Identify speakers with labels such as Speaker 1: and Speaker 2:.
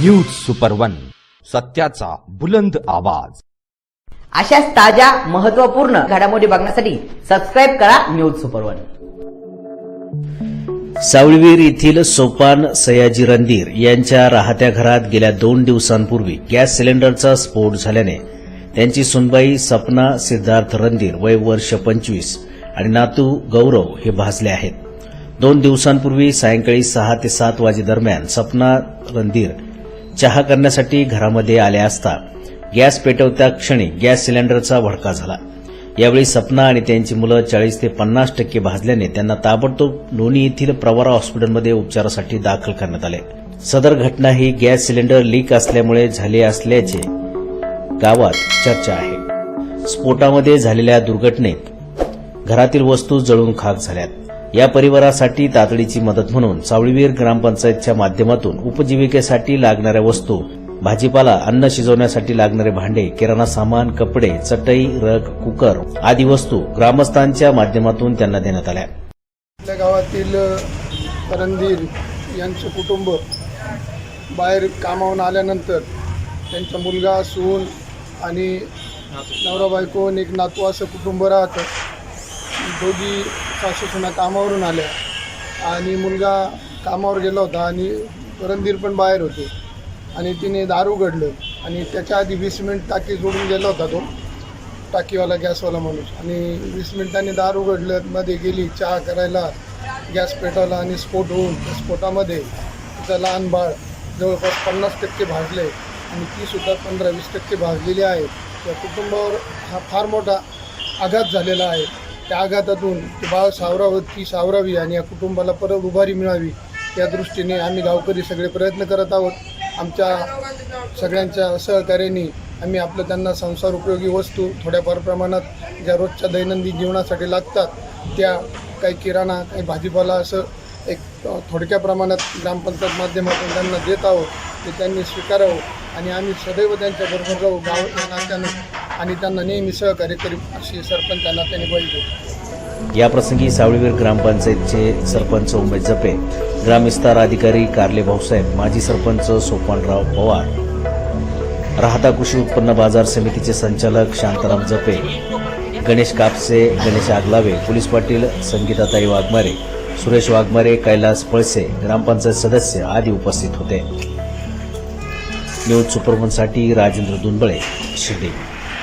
Speaker 1: News super one सत्याचा बुलंद आवाज.
Speaker 2: अशाच ताज्या महत्त्वपूर्ण घडामोडी बघण्यासाठी सबस्क्राईब करा न्यूज सुपर वन
Speaker 3: सावळवीर येथील सोपान सयाजी रणधीर यांच्या राहत्या घरात गेल्या दोन दिवसांपूर्वी गॅस सिलेंडरचा स्फोट झाल्याने त्यांची सुनबाई सपना सिद्धार्थ रणधीर वय वर्ष पंचवीस आणि नातू गौरव हे भाजले आहेत. दोन दिवसांपूर्वी सायंकाळी सहा ते सात वाजेदरम्यान सपना रणधीर चहा करण्यासाठी घरामध्ये आल्या असता गॅस पेटवत्या क्षणी गॅस सिलेंडरचा भडका झाला. यावेळी सपना आणि त्यांची मुलं चाळीस ते पन्नास टक्के भाजल्याने त्यांना ताबडतोब लोणी येथील प्रवारा हॉस्पिटलमध्ये उपचारासाठी दाखल करण्यात आले. सदर घटना ही गॅस सिलेंडर लीक असल्यामुळे झाली असल्याचे गावात चर्चा आहे. स्फोटामध्ये झालेल्या दुर्घटनेत घरातील वस्तू जळून खाक झाल्यात. या परिवारासाठी तातडीची मदत म्हणून सावळीवीर ग्रामपंचायतच्या माध्यमातून उपजीविकेसाठी लागणाऱ्या वस्तू भाजीपाला अन्न शिजवण्यासाठी लागणारे भांडे किराणा सामान कपडे चटई रग कुकर आदी वस्तू ग्रामस्थांच्या माध्यमातून त्यांना देण्यात आल्या.
Speaker 4: आपल्या गावातील रणधीर यांचं कुटुंब बाहेर कामावून आल्यानंतर त्यांचा मुलगा सून आणि नवरा बायको एक नातू असं कुटुंब राहतं. दोघी सासू सुना कामावरून आल्या. आणि मुलगा कामावर गेला होता आणि रणधीर पण बाहेर होते. आणि तिने दारू घडलं. आणि त्याच्या आधी वीस मिनिट टाकी जोडून गेला होता तो. टाकीवाला गॅसवाला माणूस. आणि वीस मिनिटांनी दारू उघडलं मध्ये गेली चहा करायला गॅस पेटवला आणि स्फोट होऊन त्या स्फोटामध्ये तिचं लहान बाळ जवळपास पन्नास टक्के भाजले आणि ती सुद्धा पंधरा वीस टक्के भाजलेली आहे. त्या कुटुंबावर हा फार मोठा आघात झालेला आहे. त्या आघातातून बाळ सावरावं ती सावरावी आणि या कुटुंबाला परत उभारी मिळावी त्या दृष्टीने आम्ही गावकरी सगळे प्रयत्न करत आहोत. आमच्या सगळ्यांच्या सहकार्याने आम्ही आपलं त्यांना संसार उपयोगी वस्तू थोड्याफार प्रमाणात ज्या रोजच्या दैनंदिन जीवनासाठी लागतात त्या काही किराणा काही भाजीपाला असं एक थोडक्या प्रमाणात ग्रामपंचायत माध्यमातून त्यांना देत आहोत. ते त्यांनी स्वीकारावं आणि आम्ही सदैव त्यांच्याबरोबर राहू गाव या नात्यानं आणि त्यांना नेहमी सहकार्य करीत अशी सरपंचांना त्यांनी नात्याने
Speaker 3: याप्रसंगी सावळीवीर ग्रामपंचायतचे सरपंच उमेश जपे ग्रामविस्तार अधिकारी कारले भाऊसाहेब माजी सरपंच सोपानराव पवार. राहता कृषी उत्पन्न बाजार समितीचे संचालक शांताराम जपे गणेश कापसे गणेश आगलावे पोलीस पाटील संगीताताई वाघमारे सुरेश वाघमारे कैलास पळसे ग्रामपंचायत सदस्य आदी उपस्थित होते. न्यूज सुपरमनसाठी राजेंद्र दुनबळे शिर्डी.